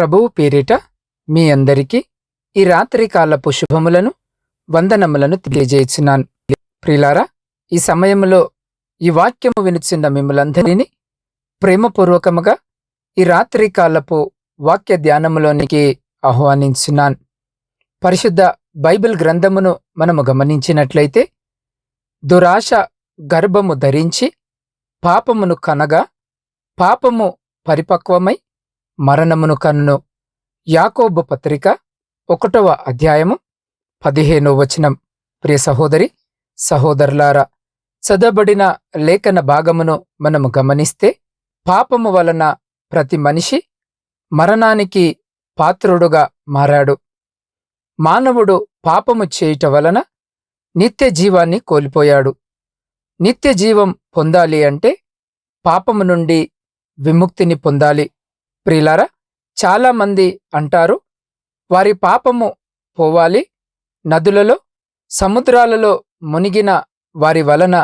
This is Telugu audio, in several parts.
ప్రభువు పేరిట మీ అందరికీ ఈ రాత్రికాలపు శుభములను వందనములను తెలియజేస్తున్నాను ప్రిలారా ఈ సమయంలో ఈ వాక్యము వినిచిన మిమ్మలందరినీ ప్రేమపూర్వకముగా ఈ రాత్రికాలపు వాక్య ధ్యానములోనికి ఆహ్వానించున్నాను. పరిశుద్ధ బైబిల్ గ్రంథమును మనము గమనించినట్లయితే దురాశ గర్భము ధరించి పాపమును కనగా పాపము పరిపక్వమై మరణమును కన్ను. యాకోబు పత్రిక ఒకటవ అధ్యాయము పదిహేనో వచనం. ప్రియ సహోదరి సహోదరులారా చదబడిన లేఖన భాగమును మనము గమనిస్తే పాపము వలన ప్రతి మనిషి మరణానికి పాత్రుడుగా మారాడు. మానవుడు పాపము చేయుట వలన నిత్య జీవాన్ని కోల్పోయాడు. నిత్య జీవం పొందాలి అంటే పాపము నుండి విముక్తిని పొందాలి. ప్రియులారా చాలామంది అంటారు వారి పాపము పోవాలి నదులలో సముద్రాలలో మునిగిన వారి వలన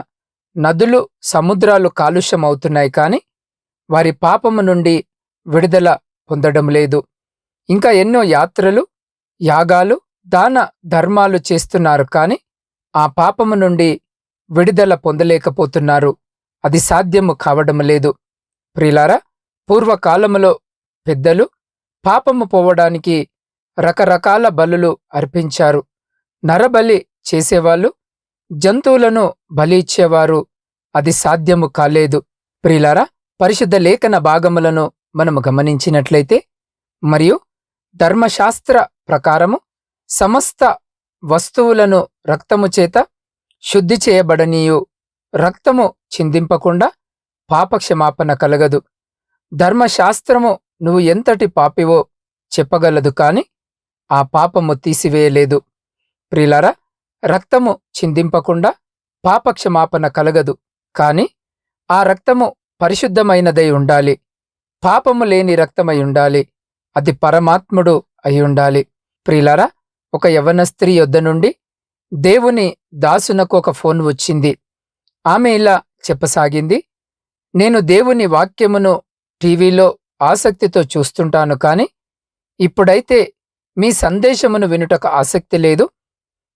నదులు సముద్రాలు కాలుష్యమవుతున్నాయి కానీ వారి పాపము నుండి విడుదల పొందడం లేదు. ఇంకా ఎన్నో యాత్రలు యాగాలు దాన ధర్మాలు చేస్తున్నారు కానీ ఆ పాపము నుండి విడుదల పొందలేకపోతున్నారు. అది సాధ్యము కావడం లేదు. ప్రిలారా పూర్వకాలములో పెద్దలు పాపము పోవడానికి రకరకాల బలులు అర్పించారు. నరబలి చేసేవాళ్ళు జంతువులను బలి ఇచ్చేవారు. అది సాధ్యము కాలేదు. ప్రిలారా పరిశుద్ధ లేఖన భాగములను మనము గమనించినట్లయితే మరియు ధర్మశాస్త్ర ప్రకారము సమస్త వస్తువులను రక్తము చేత శుద్ధి చేయబడనీయు. రక్తము చిందింపకుండా పాపక్షమాపణ కలగదు. ధర్మశాస్త్రము నువ్వు ఎంతటి పాపివో చెప్పగలదు కాని ఆ పాపము తీసివేయలేదు. ప్రిలరా రక్తము చిందింపకుండా పాపక్షమాపణ కలగదు కాని ఆ రక్తము పరిశుద్ధమైనదై ఉండాలి. పాపము లేని రక్తమై ఉండాలి. అది పరమాత్ముడు అయి ఉండాలి. ప్రిలరా ఒక యవన స్త్రీ యొద్ద నుండి దేవుని దాసునకు ఒక ఫోన్ వచ్చింది. ఆమె ఇలా చెప్పసాగింది నేను దేవుని వాక్యమును టీవీలో ఆసక్తితో చూస్తుంటాను కాని ఇప్పుడైతే మీ సందేశమును వినుటకు ఆసక్తి లేదు.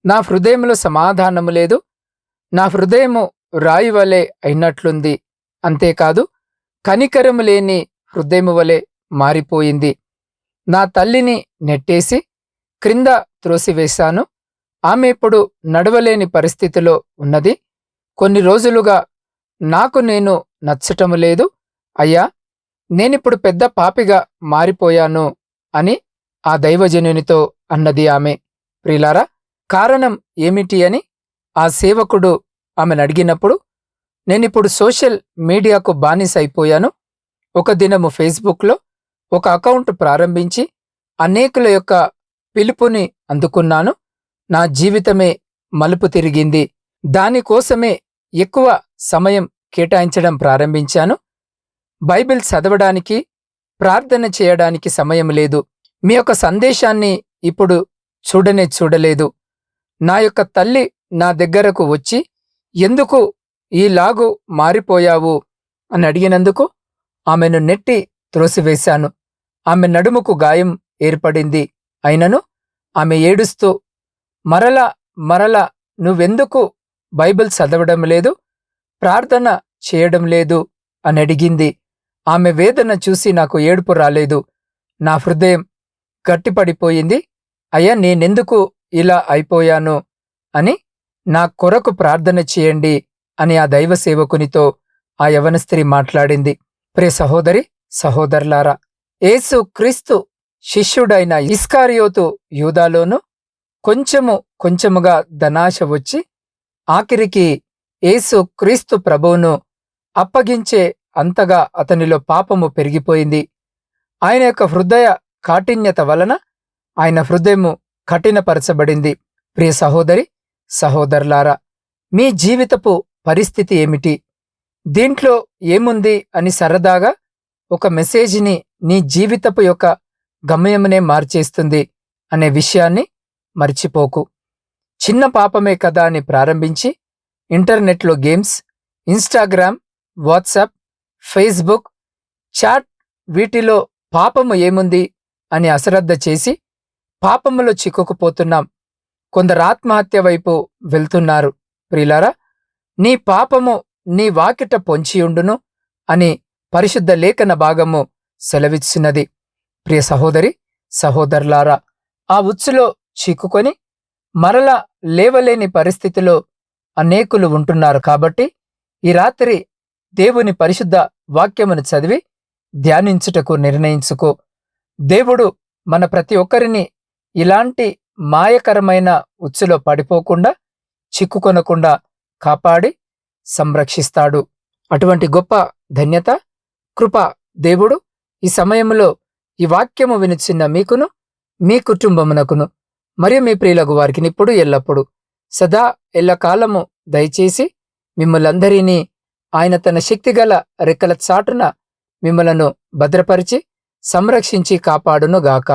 నా హృదయంలో సమాధానము లేదు. నా హృదయము రాయి వలె అయినట్లుంది అంతేకాదు కనికరము లేని హృదయము వలె మారిపోయింది. నా తల్లిని నెట్టేసి క్రింద త్రోసివేశాను. ఆమె ఇప్పుడు నడవలేని పరిస్థితిలో ఉన్నది. కొన్ని రోజులుగా నాకు నేను నచ్చటము లేదు. అయ్యా నేనిప్పుడు పెద్ద పాపిగా మారిపోయాను అని ఆ దైవజనునితో అన్నది ఆమె. ప్రిలారా కారణం ఏమిటి అని ఆ సేవకుడు ఆమెను అడిగినప్పుడు నేనిప్పుడు సోషల్ మీడియాకు బానిసైపోయాను. అయిపోయాను ఒక దినము ఫేస్బుక్లో ఒక అకౌంట్ ప్రారంభించి అనేకుల యొక్క పిలుపుని అందుకున్నాను. నా జీవితమే మలుపు తిరిగింది. దానికోసమే ఎక్కువ సమయం కేటాయించడం ప్రారంభించాను. బైబిల్ చదవడానికి ప్రార్థన చేయడానికి సమయం లేదు. మీ యొక్క సందేశాన్ని ఇప్పుడు చూడనే చూడలేదు. నా యొక్క తల్లి నా దగ్గరకు వచ్చి ఎందుకు ఈలాగు మారిపోయావు? అని అడిగినందుకు ఆమెను నెట్టి త్రోసివేశాను. ఆమె నడుముకు గాయం ఏర్పడింది. అయినను ఆమె ఏడుస్తూ మరల మరల నువ్వెందుకు బైబిల్ చదవడం లేదు? ప్రార్థన చేయడం లేదు? అని అడిగింది. ఆమె వేదన చూసి నాకు ఏడుపు రాలేదు. నా హృదయం గట్టిపడిపోయింది. అయ్యా నేనెందుకు ఇలా అయిపోయాను? అని నా కొరకు ప్రార్థన చేయండి అని ఆ దైవ సేవకునితో ఆ యవన స్త్రీ మాట్లాడింది. ప్రే సహోదరి సహోదరులారా ఏసు క్రీస్తు శిష్యుడైన ఇస్కారియోతు యూదాలోను కొంచెము కొంచెముగా ధనాశ వచ్చి ఆఖరికి ఏసు క్రీస్తు ప్రభువును అప్పగించే అంతగా అతనిలో పాపము పెరిగిపోయింది. ఆయన యొక్క హృదయ కాఠిన్యత వలన ఆయన హృదయము కఠినపరచబడింది. ప్రియ సహోదరి సహోదరులారా మీ జీవితపు పరిస్థితి ఏమిటి? దీంట్లో ఏముంది అని సరదాగా ఒక మెసేజ్ని నీ జీవితపు యొక్క గమ్యమునే మార్చేస్తుంది అనే విషయాన్ని మర్చిపోకు. చిన్న పాపమే కదా అని ప్రారంభించి ఇంటర్నెట్లో games Instagram WhatsApp Facebook chat వీటిలో పాపము ఏముంది అని అశ్రద్ధ చేసి పాపములో చిక్కుకుపోతున్నాం. కొందరు ఆత్మహత్య వైపు వెళ్తున్నారు. ప్రియులారా నీ పాపము నీ వాకిట పొంచియుండును అని పరిశుద్ధ లేఖన భాగము సెలవిచ్చినది ప్రియ సహోదరి సహోదరులారా ఆ ఉచ్చులో చిక్కుకొని మరల లేవలేని పరిస్థితిలో అనేకులు ఉంటున్నారు కాబట్టి ఈ రాత్రి దేవుని పరిశుద్ధ వాక్యమును చదివి ధ్యానించుటకు నిర్ణయించుకో. దేవుడు మన ప్రతి ఒక్కరిని ఇలాంటి మాయకరమైన ఉచ్చులో పడిపోకుండా చిక్కుకొనకుండా కాపాడి సంరక్షిస్తాడు. అటువంటి గొప్ప ధన్యత కృప దేవుడు ఈ సమయంలో ఈ వాక్యము వినిచిన్న మీకును మీ కుటుంబమునకును మరియు మీ ప్రియులకు వారికి ఇప్పుడు ఎల్లప్పుడు. సదా ఎల్లకాలము దయచేసి మిమ్మలందరినీ ఆయన తన శక్తిగల రెక్కల చాటున మిమ్మలను భద్రపరిచి సంరక్షించి కాపాడునుగాక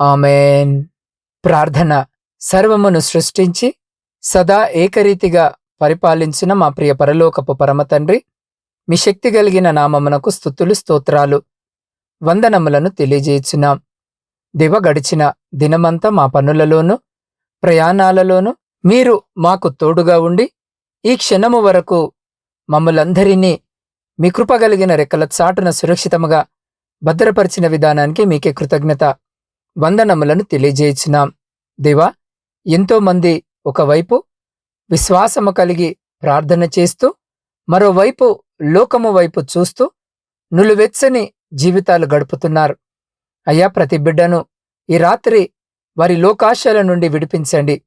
ఆమెన్. ప్రార్థన సర్వమును సృష్టించి సదా ఏకరీతిగా పరిపాలించిన మా ప్రియ పరలోకపు పరమతండ్రి మీ శక్తి కలిగిన నామమునకు స్థుతులు స్తోత్రాలు వందనములను తెలియజేయుచున్నాం. దివ గడిచిన దినమంతా మా పనులలోనూ ప్రయాణాలలోనూ మీరు మాకు తోడుగా ఉండి ఈ క్షణము వరకు మమ్మలందరినీ మీ కృప కలిగిన రెక్కల చాటున సురక్షితముగా భద్రపరిచిన విధానానికి మీకే కృతజ్ఞత వందనములను తెలియజేయుచున్నాం. దేవా ఎంతోమంది ఒకవైపు విశ్వాసము కలిగి ప్రార్థన చేస్తూ మరోవైపు లోకము వైపు చూస్తూ నులువెచ్చని జీవితాలు గడుపుతున్నారు. అయ్యా ప్రతి బిడ్డను ఈ రాత్రి వారి లోకాశయాల నుండి విడిపించండి.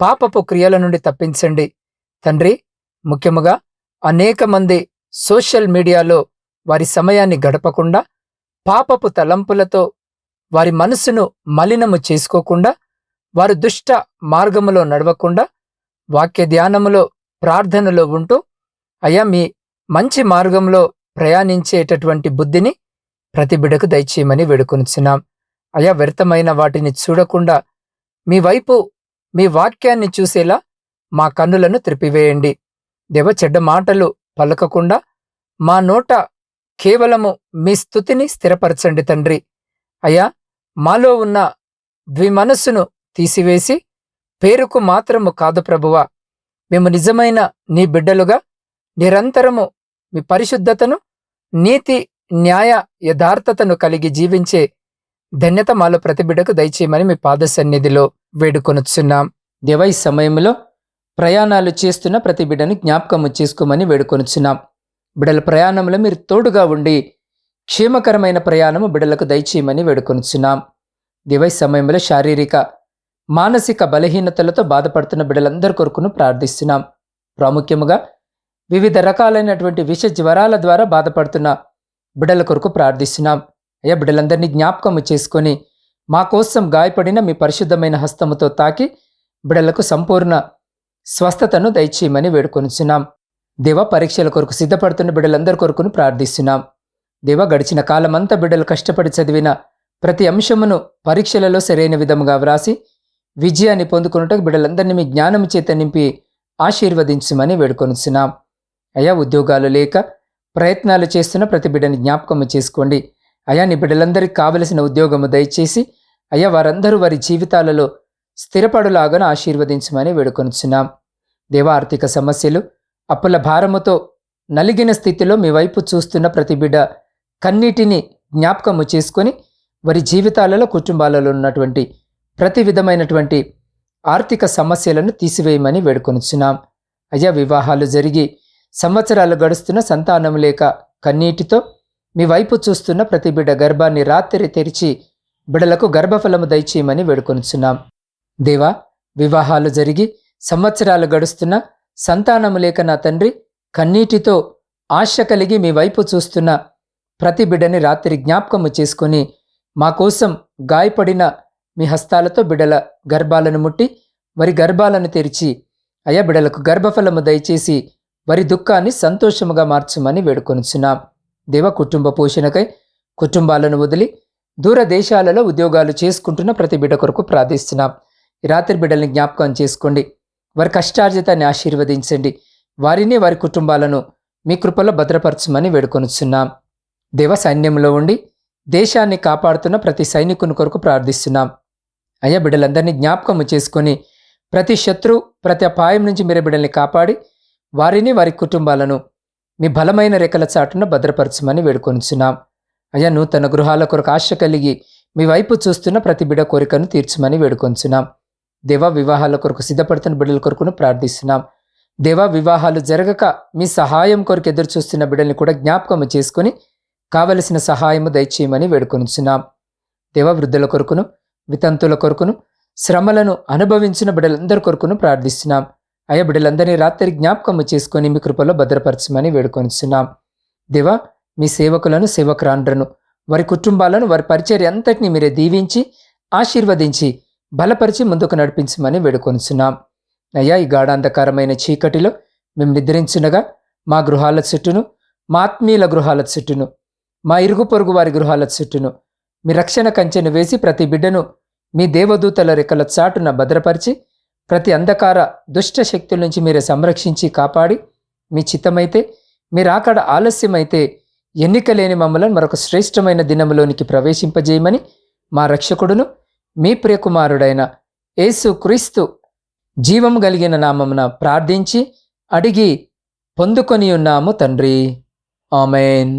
పాపపు క్రియల నుండి తప్పించండి. తండ్రి ముఖ్యముగా అనేక మంది సోషల్ మీడియాలో వారి సమయాన్ని గడపకుండా పాపపు తలంపులతో వారి మనసును మలినము చేసుకోకుండా వారు దుష్ట మార్గములో నడవకుండా వాక్య ధ్యానములో ప్రార్థనలో ఉంటూ అయ్యా మీ మంచి మార్గంలో ప్రయాణించేటటువంటి బుద్ధిని ప్రతి బిడకు దయచేయమని వేడుకొనిచున్నాం. అయా వ్యర్థమైన వాటిని చూడకుండా మీ వైపు మీ వాక్యాన్ని చూసేలా మా కన్నులను త్రిపివేయండి. దేవ చెడ్డ మాటలు పలకకుండా మా నోట కేవలము మీ స్థుతిని స్థిరపరచండి తండ్రి. అయ్యా మాలో ఉన్న ద్విమనస్సును తీసివేసి పేరుకు మాత్రము కాదు ప్రభువా. మేము నిజమైన నీ బిడ్డలుగా నిరంతరము మీ పరిశుద్ధతను నీతి న్యాయ యథార్థతను కలిగి జీవించే ధన్యత మాలో ప్రతి బిడ్డకు దయచేయమని మీ పాద సన్నిధిలో వేడుకొనుచున్నాం ఈ సమయంలో ప్రయాణాలు చేస్తున్న ప్రతి బిడ్డను జ్ఞాపకము చేసుకోమని వేడుకొనుచున్నాం. బిడల ప్రయాణంలో మీరు తోడుగా ఉండి క్షేమకరమైన ప్రయాణము బిడలకు దయచేయమని వేడుకొనుచున్నాం. దివై సమయంలో శారీరక మానసిక బలహీనతలతో బాధపడుతున్న బిడ్డలందరి కొరకును ప్రార్థిస్తున్నాం. ప్రాముఖ్యముగా వివిధ రకాలైనటువంటి విష జ్వరాల ద్వారా బాధపడుతున్న బిడ్డల కొరకు ప్రార్థిస్తున్నాం. అయ్యా బిడ్డలందరినీ జ్ఞాపకము చేసుకొని మా కోసం గాయపడిన మీ పరిశుద్ధమైన హస్తముతో తాకి బిడ్డలకు సంపూర్ణ స్వస్థతను దయచేయమని వేడుకొనిచున్నాం. దేవ పరీక్షల కొరకు సిద్ధపడుతున్న బిడ్డలందరి కొరకును ప్రార్థిస్తున్నాం. దేవ గడిచిన కాలమంతా బిడ్డలు కష్టపడి చదివిన ప్రతి అంశమును పరీక్షలలో సరైన విధముగా వ్రాసి విజయాన్ని పొందుకున్నట్టు బిడ్డలందరినీ మీ జ్ఞానం చేత నింపి ఆశీర్వదించమని వేడుకొనిచున్నాం. అయా ఉద్యోగాలు లేక ప్రయత్నాలు చేస్తున్న ప్రతి బిడ్డని జ్ఞాపకము చేసుకోండి. అయా నీ బిడ్డలందరికీ కావలసిన ఉద్యోగము దయచేసి అయ్యా వారందరూ వారి జీవితాలలో స్థిరపడులాగను ఆశీర్వదించమని వేడుకొనుచున్నాం. దేవ ఆర్థిక సమస్యలు అప్పుల భారముతో నలిగిన స్థితిలో మీ వైపు చూస్తున్న ప్రతి బిడ్డ కన్నీటిని జ్ఞాపకము చేసుకొని వారి జీవితాలలో కుటుంబాలలో ఉన్నటువంటి ప్రతి విధమైనటువంటి ఆర్థిక సమస్యలను తీసివేయమని వేడుకొనుచున్నాం. అయ్యా వివాహాలు జరిగి సంవత్సరాలు గడుస్తున్న సంతానం లేక కన్నీటితో మీ వైపు చూస్తున్న ప్రతి బిడ్డ గర్భాన్ని రాత్రి తెరిచి బిడలకు గర్భఫలము దయచేయమని వేడుకొనుచున్నాం. దేవా వివాహాలు జరిగి సంవత్సరాలు గడుస్తున్న సంతానము లేక నా తండ్రి కన్నీటితో ఆశ కలిగి మీ వైపు చూస్తున్న ప్రతి బిడ్డని రాత్రి జ్ఞాపకము చేసుకొని మా కోసం గాయపడిన మీ హస్తాలతో బిడల గర్భాలను ముట్టి వారి గర్భాలను తెరిచి అయ్యా బిడలకు గర్భఫలము దయచేసి వరి దుఃఖాన్ని సంతోషముగా మార్చమని వేడుకొనుచున్నాం. దేవ కుటుంబ పోషణకై కుటుంబాలను వదిలి దూర దేశాలలో ఉద్యోగాలు చేసుకుంటున్న ప్రతి బిడ్డ కొరకు ప్రార్థిస్తున్నాం. రాత్రి బిడ్డల్ని జ్ఞాపకం చేసుకోండి. వారి కష్టార్జితాన్ని ఆశీర్వదించండి. వారిని వారి కుటుంబాలను మీ కృపలో భద్రపరచమని వేడుకొనుచున్నాం. దేవ సైన్యంలో ఉండి దేశాన్ని కాపాడుతున్న ప్రతి సైనికుని కొరకు ప్రార్థిస్తున్నాం. అయ్యా బిడ్డలందరినీ జ్ఞాపకము చేసుకొని ప్రతి శత్రు ప్రతి అపాయం నుంచి మీరు బిడ్డల్ని కాపాడి వారిని వారి కుటుంబాలను మీ బలమైన రెక్కల చాటున భద్రపరచమని వేడుకొనిచున్నాం. అయ్యా నూతన గృహాల కొరకు ఆశ కలిగి మీ వైపు చూస్తున్న ప్రతి బిడ కోరికను తీర్చమని వేడుకొంచున్నాం దేవా వివాహాల కొరకు సిద్ధపడుతున్న బిడ్డల కొరకును ప్రార్థిస్తున్నాం. దేవా వివాహాలు జరగక మీ సహాయం కొరకు ఎదురు చూస్తున్న బిడ్డల్ని కూడా జ్ఞాపకం చేసుకొని కావలసిన సహాయము దయచేయమని వేడుకొనిచున్నాం. దేవ వృద్ధుల కొరకును వితంతుల కొరకును శ్రమలను అనుభవించిన బిడ్డలందరి కొరకును ప్రార్థిస్తున్నాం. అయ్యా బిడ్డలందరినీ రాత్రి జ్ఞాపకము చేసుకొని మీ కృపలో భద్రపరచమని వేడుకొనిచున్నాం. దేవా మీ సేవకులను సేవకురాండ్రను వారి కుటుంబాలను వారి పరిచర్య అంతటిని మీరే దీవించి ఆశీర్వదించి బలపరిచి ముందుకు నడిపించమని వేడుకొనిచున్నాం. అయ్యా ఈ గాఢాంధకారమైన చీకటిలో మేము నిద్రించునగా మా గృహాల చుట్టూను మా ఆత్మీయుల గృహాల చుట్టూను మా ఇరుగు పొరుగు వారి గృహాల చుట్టూను మీ రక్షణ కంచెను వేసి ప్రతి బిడ్డను మీ దేవదూతల రెక్కల చాటున భద్రపరిచి ప్రతి అంధకార దుష్ట శక్తుల నుంచి మీరే సంరక్షించి కాపాడి మీ చిత్తమైతే మీరు అక్కడ ఆలస్యమైతే ఎన్నిక లేని మరొక శ్రేష్టమైన దినములోనికి ప్రవేశింపజేయమని మా రక్షకుడును మీ ప్రియకుమారుడైన యేసు క్రీస్తు జీవం కలిగిన నామమున ప్రార్థించి అడిగి పొందుకొని ఉన్నాము తండ్రి. ఆమెన్.